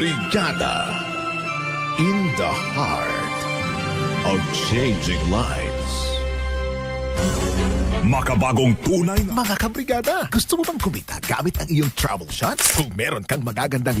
Brigada in the heart of changing lives. Makabagong tunay na Mga kabrigada, gusto mo bang kumita gamit ang iyong travel shots? Kung meron kang magagandang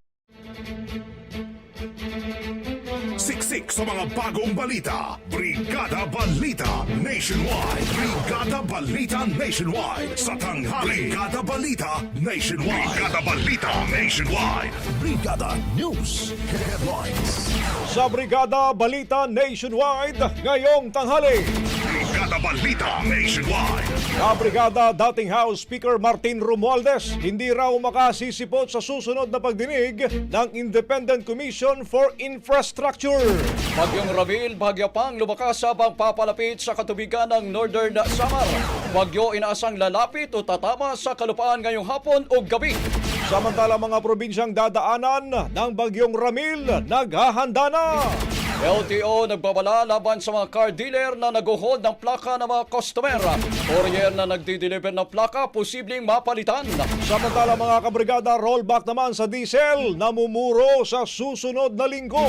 Sa mga bagong balita. Brigada Balita Nationwide. Brigada Balita Nationwide. Sa tanghali. Brigada Balita Nationwide. Brigada Balita Nationwide. Brigada News Headlines. Sa Brigada Balita Nationwide, ngayong tanghali. Brigada Balita Nationwide. Kabrigada dating House Speaker Martin Romualdez hindi raw makasisipot sa susunod na pagdinig ng Independent Commission for Infrastructure. Bagyong Ramil, bahagya pang lumakas habang papalapit sa katubigan ng Northern Samar. Bagyo inaasang lalapit o tatama sa kalupaan ngayong hapon o gabi. Samantala mga probinsyang dadaanan ng Bagyong Ramil, naghahanda na. LTO nagbabala laban sa mga car dealer na nag-hold ng plaka ng mga customer. Courier na nagdi-deliver ng plaka, posibleng mapalitan. Samantala mga kabrigada, rollback naman sa diesel, namumuro sa susunod na linggo.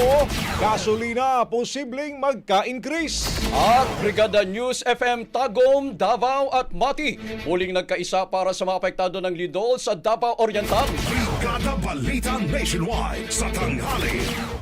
Gasolina, posibleng magka-increase. At Brigada News FM Tagum, Davao at Mati. Muling nagkaisa para sa mga apektado ng Lidol sa Davao Oriental. Brigada Balita Nationwide. Sa tanghali.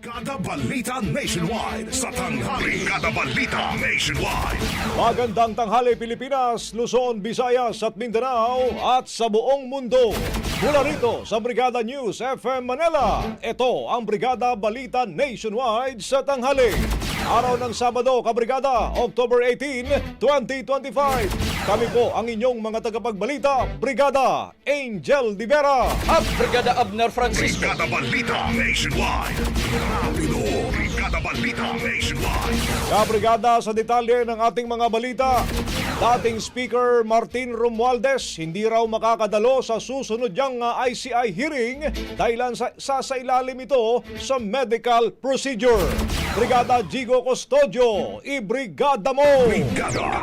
Brigada Balita Nationwide. Sa tanghali. Brigada Balita Nationwide. Magandang tanghali Pilipinas, Luzon, Visayas at Mindanao at sa buong mundo. Mula rito sa Brigada News FM Manila, ito ang Brigada Balita Nationwide sa tanghali. Araw ng Sabado, Kabrigada, October 18, 2025. Kami po ang inyong mga tagapagbalita, Brigada Angel Divera. At Brigada Abner Francisco. Brigada Balita Nationwide. Rapido. Brigada Balita Nationwide. Kabrigada sa detalye ng ating mga balita. Dating Speaker Martin Romualdez hindi raw makakadalo sa susunod niyang ICI hearing dahil sa, sa, sa ilalim ito sa medical procedure. Brigada Jigo Custodio, ibrigada mo! Brigada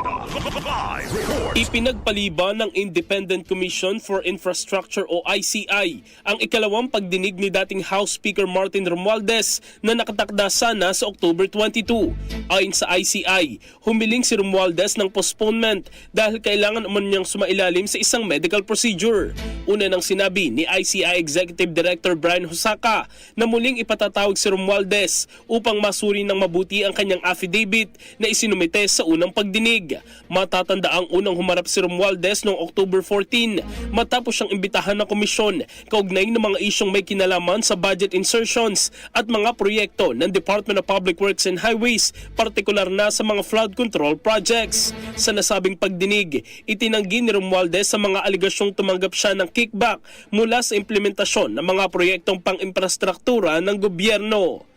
Live Report. Ipinagpaliban ng Independent Commission for Infrastructure o ICI ang ikalawang pagdinig ni dating House Speaker Martin Romualdez na nakatakda sana sa October 22. Ayon sa ICI, humiling si Romualdez ng postponement dahil kailangan umano niyang sumailalim sa isang medical procedure. Una nang sinabi ni ICI Executive Director Brian Hosaka na muling ipatatawag si Romualdez upang masuri ng mabuti ang kanyang affidavit na isinumite sa unang pagdinig. Matatanda ang unang humarap si Romualdez noong October 14 matapos siyang imbitahan ng komisyon kaugnay ng mga isyong may kinalaman sa budget insertions at mga proyekto ng Department of Public Works and Highways, partikular na sa mga flood control projects. Sa nasabing pagdinig, itinanggi ni Romualdez sa mga aligasyong tumanggap siya ng kickback mula sa implementasyon ng mga proyektong pang-infrastruktura ng gobyerno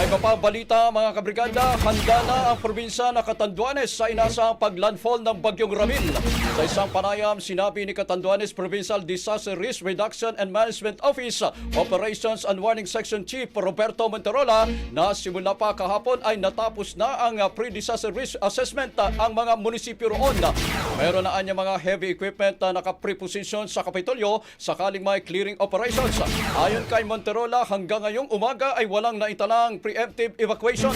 Sa iba pang balita, mga kabrigada, handa na ang probinsya na Catanduanes sa inasahang paglandfall ng Bagyong Ramil. Sa isang panayam, sinabi ni Catanduanes Provincial Disaster Risk Reduction and Management Office Operations and Warning Section Chief Roberto Monterola na simula pa kahapon ay natapos na ang pre-disaster risk assessment ang mga munisipyo roon. Meron na anya mga heavy equipment na naka-preposition sa Kapitolyo sakaling may clearing operations. Ayon kay Monterola, hanggang ngayong umaga ay walang naitalang preemptive evacuation.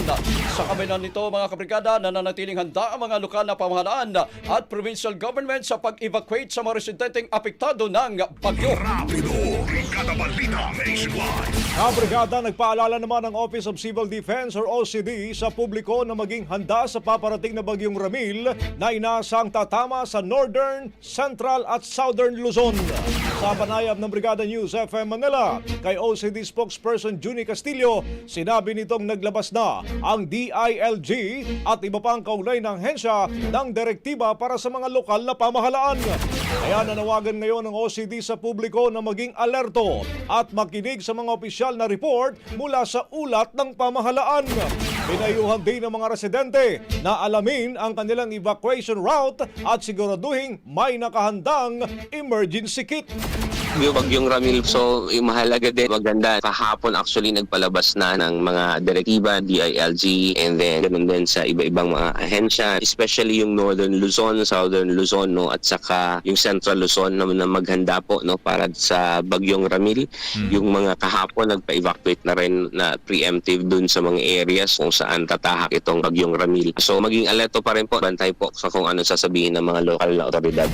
Sa kabila nito mga kabrigada, nananatiling handa ang mga lokal na pamahalaan at provincial government sa pag-evacuate sa mga residenteng apektado ng bagyo. Rapido Brigada Balita Nationwide. Ang brigada nagpaalala naman ng Office of Civil Defense or OCD sa publiko na maging handa sa paparating na bagyong Ramil na inasang tatama sa Northern, Central at Southern Luzon. Sa panayam ng Brigada News FM Manila, kay OCD spokesperson Juni Castillo, sinabi nitong naglabas na ang DILG at iba pang kaugnay ng hensya ng direktiba para sa mga lokal na pamahalaan. Kaya nanawagan ngayon ng OCD sa publiko na maging alerto at makinig sa mga opisyal na report mula sa ulat ng pamahalaan. Pinayuhan din ng mga residente na alamin ang kanilang evacuation route at siguraduhin may nakahandang emergency kit. Yung bagyong Ramil. So, yung mahalaga din, maganda. Kahapon actually nagpalabas na ng mga direktiba, DILG, and then ganun din sa iba-ibang mga ahensya, especially yung Northern Luzon, Southern Luzon, no, at saka yung Central Luzon na, na maghanda po no, para sa bagyong Ramil. Yung mga kahapon nagpa-evacuate na rin na preemptive dun sa mga areas kung saan tatahak itong bagyong Ramil. So, maging alerto pa rin po, bantay po sa kung ano sasabihin ng mga local na otoridad.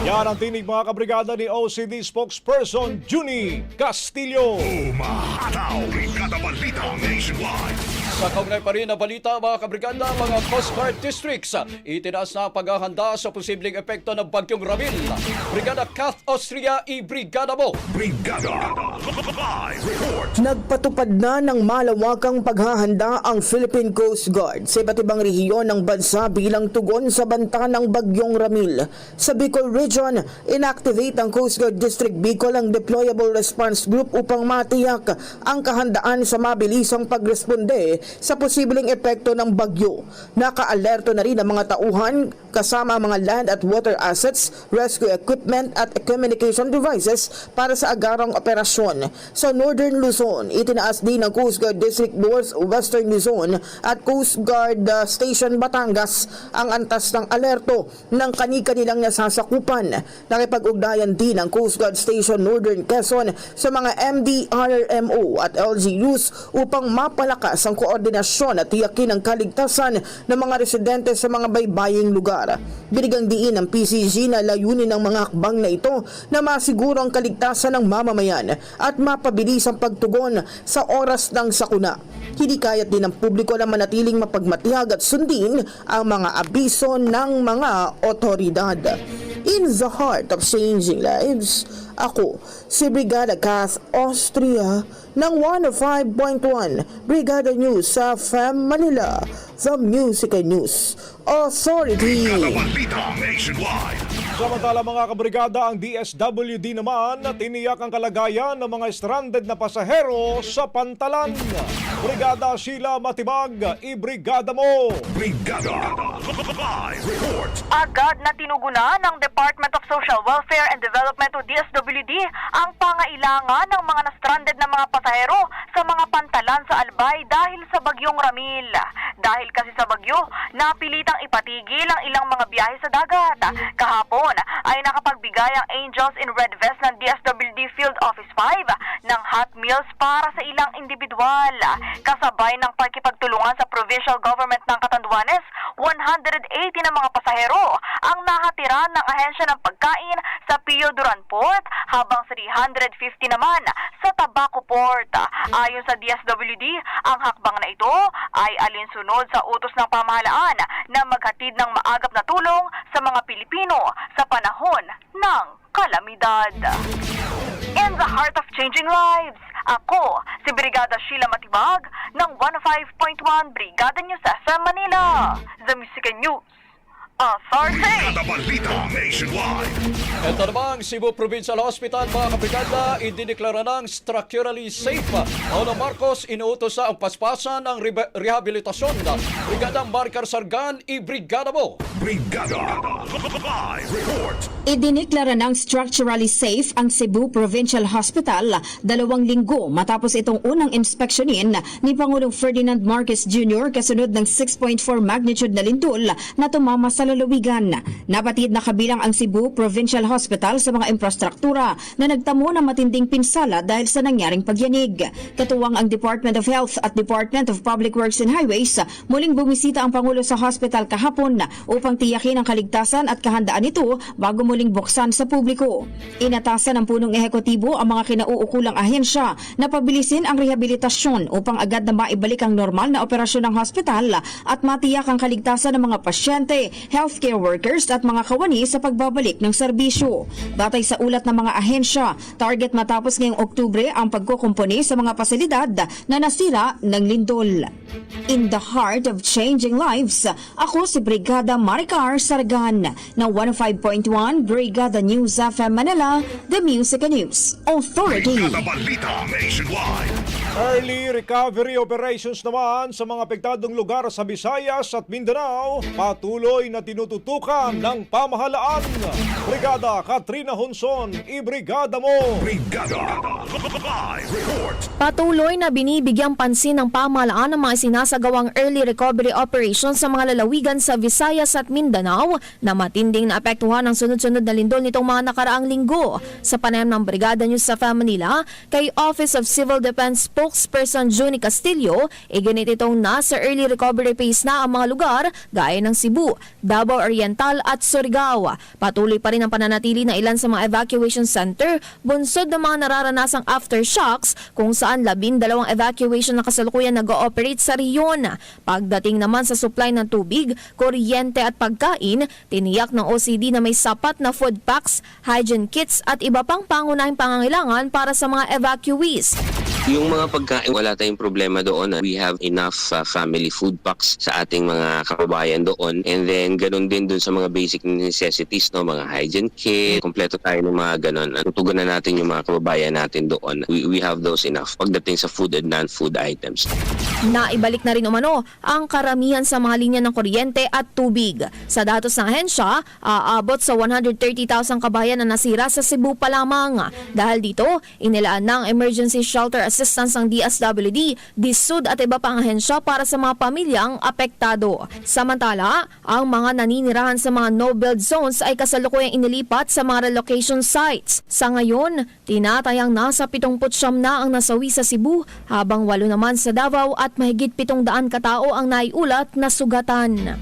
Yan ang tinig mga kabrigada ni OCD spokesperson Juni Castillo. Umahataw Brigada Balita Nationwide. Sa kaugnay pa rin na balita mga kabriganda, mga Coast Guard Districts, itinaas na paghahanda sa posibleng epekto ng Bagyong Ramil. Brigada Kath Austria, i-brigada mo! Brigada Live Report. Nagpatupad na ng malawakang paghahanda ang Philippine Coast Guard sa iba't ibang rehiyon ng bansa bilang tugon sa banta ng Bagyong Ramil. Sa Bicol Region, inactivate ang Coast Guard District Bicol ang Deployable Response Group upang matiyak ang kahandaan sa mabilisang pagresponde sa posibleng epekto ng bagyo. Nakaalerto na rin ang mga tauhan kasama ang mga land at water assets, rescue equipment at communication devices para sa agarang operasyon. Sa Northern Luzon, itinaas din ng Coast Guard District North Western Luzon at Coast Guard uh, Station Batangas ang antas ng alerto ng kani-kanilang nasasakupan. Nakipag-ugnayan din ang Coast Guard Station Northern Quezon sa mga MDRMO at LGUs upang mapalakas ang koordinasyon at tiyakin ang kaligtasan ng mga residente sa mga baybaying lugar. Binigang diin ng PCG na layunin ng mga hakbang na ito na masiguro ang kaligtasan ng mamamayan at mapabilis ang pagtugon sa oras ng sakuna. Hindi kayat din ng publiko na manatiling mapagmatiyag at sundin ang mga abiso ng mga otoridad. In the heart of changing lives, ako, si Brigada Kath Austria ng 105.1 Brigada News sa FM Manila, The Music and News Authority. Samantala mga kabrigada, ang DSWD naman tiniyak ang kalagayan ng mga stranded na pasahero sa Pantalan. Brigada Sheila Matibag, ibrigada mo! Brigada Live Report Agad na tinugunan ng Department of Social Welfare and Development o DSWD ang pangailangan ng mga na-stranded na mga pasahero sa mga pantalan sa Albay dahil sa bagyong Ramil. Dahil kasi sa bagyo, napilitang ipatigil ang ilang mga biyahe sa dagat. Kahapon ay nakapagbigay ang Angels in Red Vest ng DSWD Field Office 5 ng hot meals para sa ilang individual. Kasabay ng pagkipagtulungan sa provincial government ng Catanduanes, 180 na mga pasahero ang nahatiran ng ahensya ng pagkain sa Pio Duran Port habang 350 naman sa Tabaco Port. Ayon sa DSWD, ang hakbang na ito ay alinsunod sa utos ng pamahalaan na maghatid ng maagap na tulong sa mga Pilipino sa panahon ng kalamidad. In the heart of changing lives, ako si Brigada Sheila Matibag ng 105.1 Brigada News FM Manila, The Music News Authority. Brigada Balita Nationwide Ito namang Cebu Provincial Hospital, mga kabrigada, idineklara ng structurally safe. Paolo Marcos, inuutos sa ang paspasan ng rebe- rehabilitasyon. Brigada Marcar Sargan, ibrigada mo! Brigada Live Report Idiniklara ng structurally safe ang Cebu Provincial Hospital dalawang linggo matapos itong unang inspeksyonin ni Pangulong Ferdinand Marcos Jr. kasunod ng 6.4 magnitude na lindol na tumama sa lalawigan. Napatid na kabilang ang Cebu Provincial Hospital sa mga infrastruktura na nagtamo ng matinding pinsala dahil sa nangyaring pagyanig. Katuwang ang Department of Health at Department of Public Works and Highways, muling bumisita ang Pangulo sa hospital kahapon upang tiyakin ang kaligtasan at kahandaan nito bago muling buksan sa publiko. Inatasan ng punong ehekutibo ang mga kinauukulang ahensya na pabilisin ang rehabilitasyon upang agad na maibalik ang normal na operasyon ng hospital at matiyak ang kaligtasan ng mga pasyente, healthcare workers at mga kawani sa pagbabalik ng serbisyo. Batay sa ulat ng mga ahensya, target matapos ngayong Oktubre ang pagkukumpuni sa mga pasilidad na nasira ng lindol. In the heart of changing lives, ako si Brigada Maricar Sargan ng 105.1 Brigada News FM Manila, The Music and News Authority. Brigada Balita Nationwide Early recovery operations naman sa mga apektadong lugar sa Visayas at Mindanao patuloy na tinututukan ng pamahalaan. Brigada Katrina Honson, ibrigada mo! Brigada Live Report Patuloy na binibigyang pansin ng pamahalaan ng mga sinasagawang early recovery operations sa mga lalawigan sa Visayas at Mindanao na matinding naapektuhan ng sunod-sunod na lindol nitong mga nakaraang linggo. Sa panayam ng Brigada News sa Manila, kay Office of Civil Defense spokesperson Juni Castillo, iginit itong nasa early recovery phase na ang mga lugar gaya ng Cebu, Davao Oriental at Surigao. Patuloy pa rin ang pananatili na ilan sa mga evacuation center, bunsod ng mga nararanasang aftershocks kung saan labing dalawang evacuation na kasalukuyan nag-ooperate sa riyon. Pagdating naman sa supply ng tubig, kuryente at pagkain, tiniyak ng OCD na may sapat na food packs, hygiene kits at iba pang pangunahing pangangailangan para sa mga evacuees. Yung mga pagkain, wala tayong problema doon. We have enough uh, family food packs sa ating mga kababayan doon. And then, ganun din dun sa mga basic necessities, no? mga hygiene kit, kompleto tayo ng mga ganun. Tutugan na natin yung mga kababayan natin doon. We, we have those enough pagdating sa food and non-food items. Naibalik na rin umano ang karamihan sa mga linya ng kuryente at tubig. Sa datos ng ahensya, aabot sa 130,000 kabayan na nasira sa Cebu pa lamang. Dahil dito, inilaan ng emergency shelter assistance ng DSWD, DSUD at iba pang ahensya para sa mga pamilyang apektado. Samantala, ang mga naninirahan sa mga no-build zones ay kasalukuyang inilipat sa mga relocation sites. Sa ngayon, tinatayang nasa 79 na ang nasawi sa Cebu habang walo naman sa Davao at mahigit 700 katao ang naiulat na sugatan.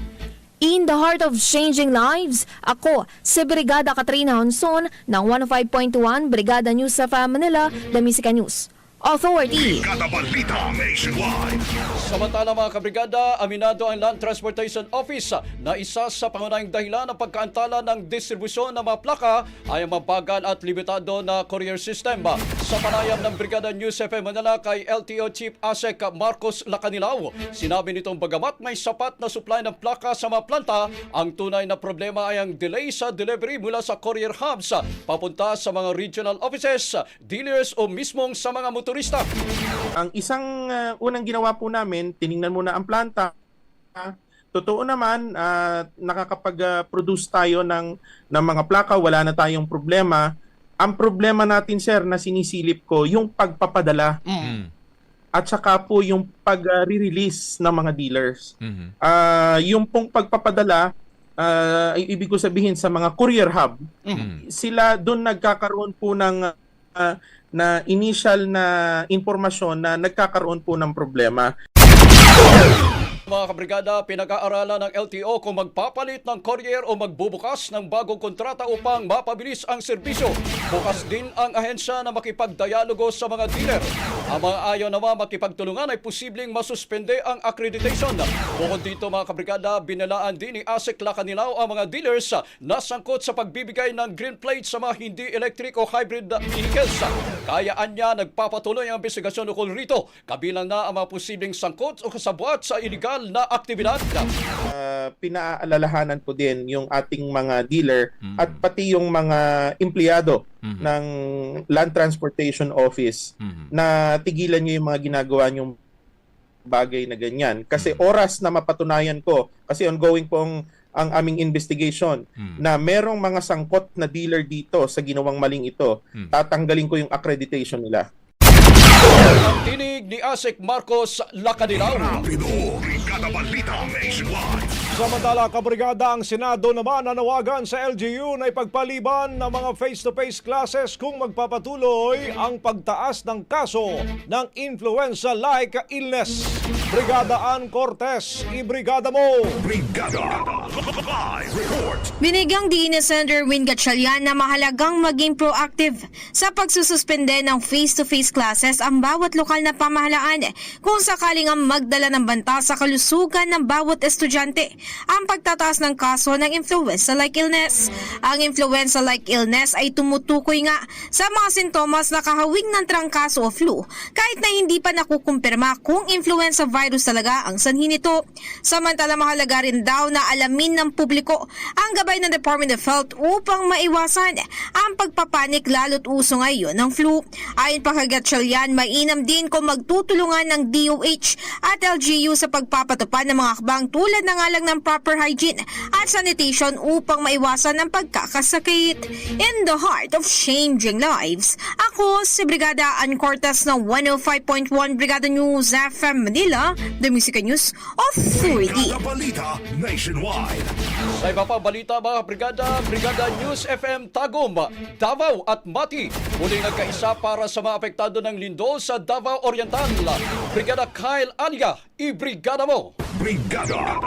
In the heart of changing lives, ako si Brigada Katrina Honson ng 105.1 Brigada News sa Manila, The Musica News Authority. Brigada Balita Nationwide. Samantala mga kabrigada, aminado ang Land Transportation Office na isa sa pangunahing dahilan ng pagkaantala ng distribusyon ng mga plaka ay ang mabagal at limitado na courier system. Sa panayam ng Brigada News FM Manila kay LTO Chief Asek Marcos Lacanilaw, sinabi nitong bagamat may sapat na supply ng plaka sa mga planta, ang tunay na problema ay ang delay sa delivery mula sa courier hubs papunta sa mga regional offices, dealers o mismong sa mga motorista. Ang isang uh, unang ginawa po namin, tiningnan muna ang planta. Totoo naman, uh, nakakapag-produce tayo ng, ng mga plaka, wala na tayong problema. Ang problema natin, sir, na sinisilip ko, yung pagpapadala at saka po yung pag-release ng mga dealers. Ah, yung pong pagpapadala, ay ibig ko sabihin sa mga courier hub, sila doon nagkakaroon po ng na initial na impormasyon na nagkakaroon po ng problema. Mga kabrigada, pinag-aaralan ng LTO kung magpapalit ng courier o magbubukas ng bagong kontrata upang mapabilis ang serbisyo. Bukas din ang ahensya na makipagdialogo sa mga dealer. Ang mga ayaw naman makipagtulungan ay posibleng masuspende ang accreditation. Bukod dito mga kabrigada, binalaan din ni ASEC Lacanilaw ang mga dealers na sangkot sa pagbibigay ng green plate sa mga hindi electric o hybrid vehicles. Kayaan niya nagpapatuloy ang investigasyon ukol rito, kabilang na ang mga posibleng sangkot o kasabuat sa iligal na aktibidad. Ah, pinaalalahanan ko din yung ating mga dealer at pati yung mga empleyado ng Land Transportation Office na tigilan nyo yung mga ginagawa nyong bagay na ganyan. Kasi oras na mapatunayan ko, kasi ongoing pong ang aming investigation na merong mga sangkot na dealer dito sa ginawang maling ito, tatanggalin ko yung accreditation nila. Ang tinig ni ASEC Marcos Lacanilaw. Brigada Balita Nationwide. Samantala, kabrigada ang Senado naman nanawagan sa LGU na ipagpaliban ng mga face-to-face classes kung magpapatuloy ang pagtaas ng kaso ng influenza-like illness. Brigada Ann Cortez, ibrigada mo! Brigada. Live report. Binigyang diin ni Senator Win Gatchalian na mahalagang maging proactive sa pagsususpende ng face-to-face classes ang bawat lokal na pamahalaan kung sakaling ang magdala ng banta sa kalusugan ng bawat estudyante ang pagtataas ng kaso ng influenza-like illness. Ang influenza-like illness ay tumutukoy nga sa mga sintomas na kahawig ng trangkaso o flu kahit na hindi pa nakukumpirma kung influenza virus talaga ang sanhi nito. Samantala mahalaga rin daw na alamin ng publiko ang gabay ng Department of Health upang maiwasan ang pagpapanik lalo't uso ngayon ng flu. Ayon pa kay Gatchalian, mainam din kung magtutulungan ng DOH at LGU sa pagpapatupad ng mga akbang tulad ng alang ng proper hygiene at sanitation upang maiwasan ang pagkakasakit. In the heart of changing lives, ako si Brigada Ann Cortez ng 105.1 Brigada News FM Manila, The Music News Authority. Brigada Balita Nationwide. Sa iba pa balita mga brigada, Brigada News FM Tagum, Davao at Mati. Muling nagkaisa para sa mga apektado ng lindol sa Davao Oriental. Brigada Kyle Anya, ibrigada mo! Brigada.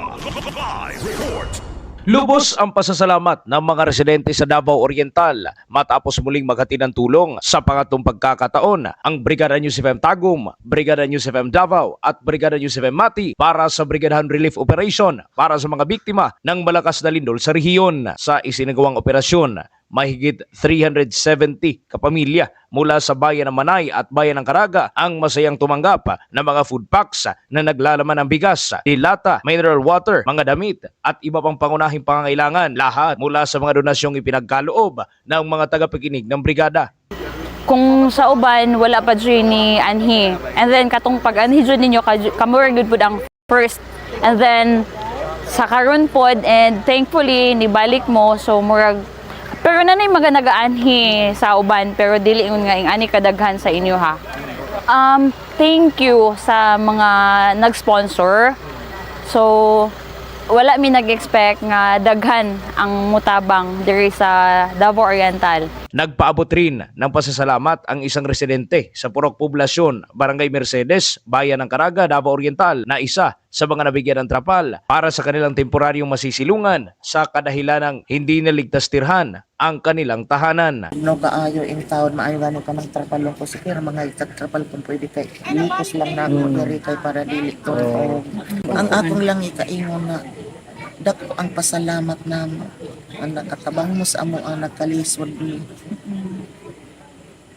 Lubos ang pasasalamat ng mga residente sa Davao Oriental matapos muling maghati ng tulong sa pangatong pagkakataon ang Brigada News FM Tagum, Brigada News FM Davao at Brigada News FM Mati para sa Brigadahan Relief Operation para sa mga biktima ng malakas na lindol sa rehiyon. Sa isinagawang operasyon, mahigit 370 kapamilya mula sa bayan ng Manay at bayan ng Caraga ang masayang tumanggap ng mga food packs na naglalaman ng bigas, dilata, mineral water, mga damit at iba pang pangunahing pangangailangan. Lahat mula sa mga donasyong ipinagkaloob ng mga tagapakinig ng brigada. kung sa uban wala pa dyan ni anhi. And then katong pag anhi dyan ninyo ka- kamura good pud ang first. And then sa karon pod and thankfully nibalik mo so murag pero nanay mga nagaanhi sa uban pero dili ingon nga ani kadaghan sa inyo ha? Um thank you sa mga nag-sponsor. So wala mi nag-expect nga daghan ang mutabang diri sa Davao Oriental Nagpaabot rin ng pasasalamat ang isang residente sa Purok Poblasyon, Barangay Mercedes, Bayan ng Caraga, Davao Oriental na isa sa mga nabigyan ng trapal para sa kanilang temporaryong masisilungan sa kadahilan ng hindi naligtas tirhan ang kanilang tahanan. no kaayo in town maayo gani ka ng trapalong ko sige mga itag trapal kung pwede kay likos lang na ako diri kay para dili to ang akong lang ikaingon na dako ang pasalamat na ang nakatabang mo sa amo ang nagkalisod ni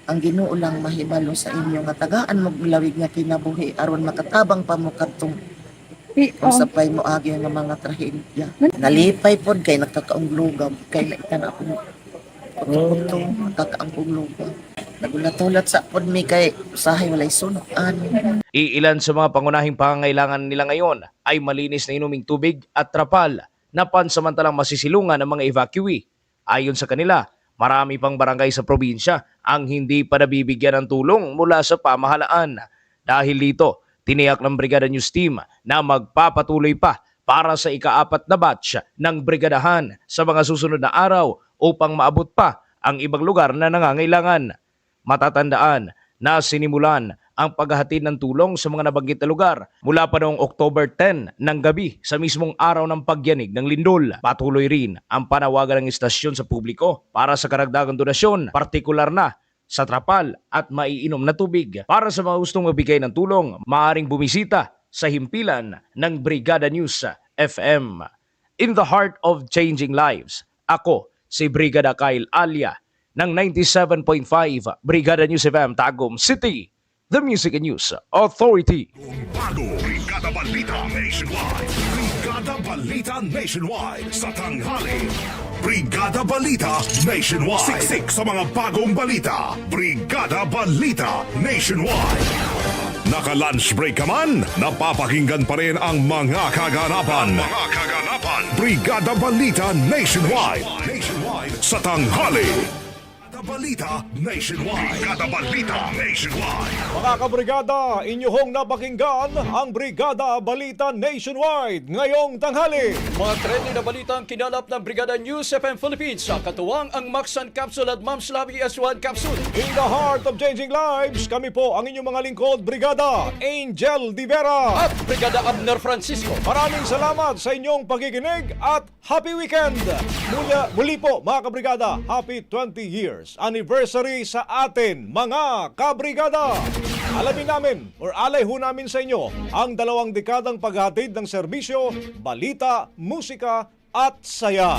ang Ginoo lang mahibalo sa inyo. Nga tagaan mo lawig nga kinabuhi aron makatabang pa mo kadtong kung sapay mo agi nga mga trahedya. Nalipay pod kay nagkakaunglugab kay naitan ako Kuto, nakakaangkulugab. Nagulatulat sa pod mi kay usahay walay sunuan. Iilan sa mga pangunahing pangangailangan nila ngayon ay malinis na inuming tubig at trapal na pansamantalang masisilungan ng mga evacuee. Ayon sa kanila, marami pang barangay sa probinsya ang hindi pa nabibigyan ng tulong mula sa pamahalaan. Dahil dito, tiniyak ng Brigada News Team na magpapatuloy pa para sa ikaapat na batch ng brigadahan sa mga susunod na araw upang maabot pa ang ibang lugar na nangangailangan. Matatandaan na sinimulan ang paghahatid ng tulong sa mga nabanggit na lugar mula pa noong October 10 ng gabi sa mismong araw ng pagyanig ng lindol. Patuloy rin ang panawagan ng istasyon sa publiko para sa karagdagang donasyon, partikular na sa trapal at maiinom na tubig. Para sa mga gustong magbigay ng tulong, maaring bumisita sa himpilan ng Brigada News FM. In the heart of changing lives, ako si Brigada Kyle Alia ng 97.5 Brigada News FM Tagum City, the Music and News Authority. Bago, Brigada Balita Nationwide. Brigada Balita Nationwide sa tanghali. Brigada Balita Nationwide. Siksik sa mga bagong balita. Brigada Balita Nationwide. Naka-lunch break ka man, napapakinggan pa rin ang mga kaganapan. Mga kaganapan. Brigada Balita Nationwide. Nationwide sa tanghali. Balita Nationwide. Brigada Balita Nationwide. Mga kabrigada, inyong napakinggan ang Brigada Balita Nationwide ngayong tanghali. Mga trending na balita ang kinalap ng Brigada News FM Philippines sa katuwang ang Maxan Capsule at Ma'am Slavi S1 Capsule. In the heart of changing lives, kami po ang inyong mga lingkod, Brigada Angel Divera. At Brigada Abner Francisco. Maraming salamat sa inyong pakikinig at happy weekend! Muli, muli po mga kabrigada, happy 20 years anniversary sa atin mga kabrigada! Alamin namin or alay ho namin sa inyo ang dalawang dekadang paghatid ng serbisyo, balita, musika at saya.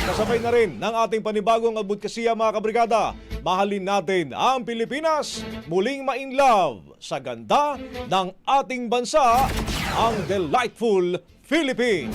Kasabay na rin ng ating panibagong advokasya mga kabrigada. Mahalin natin ang Pilipinas, muling ma-in love sa ganda ng ating bansa, ang delightful Philippines.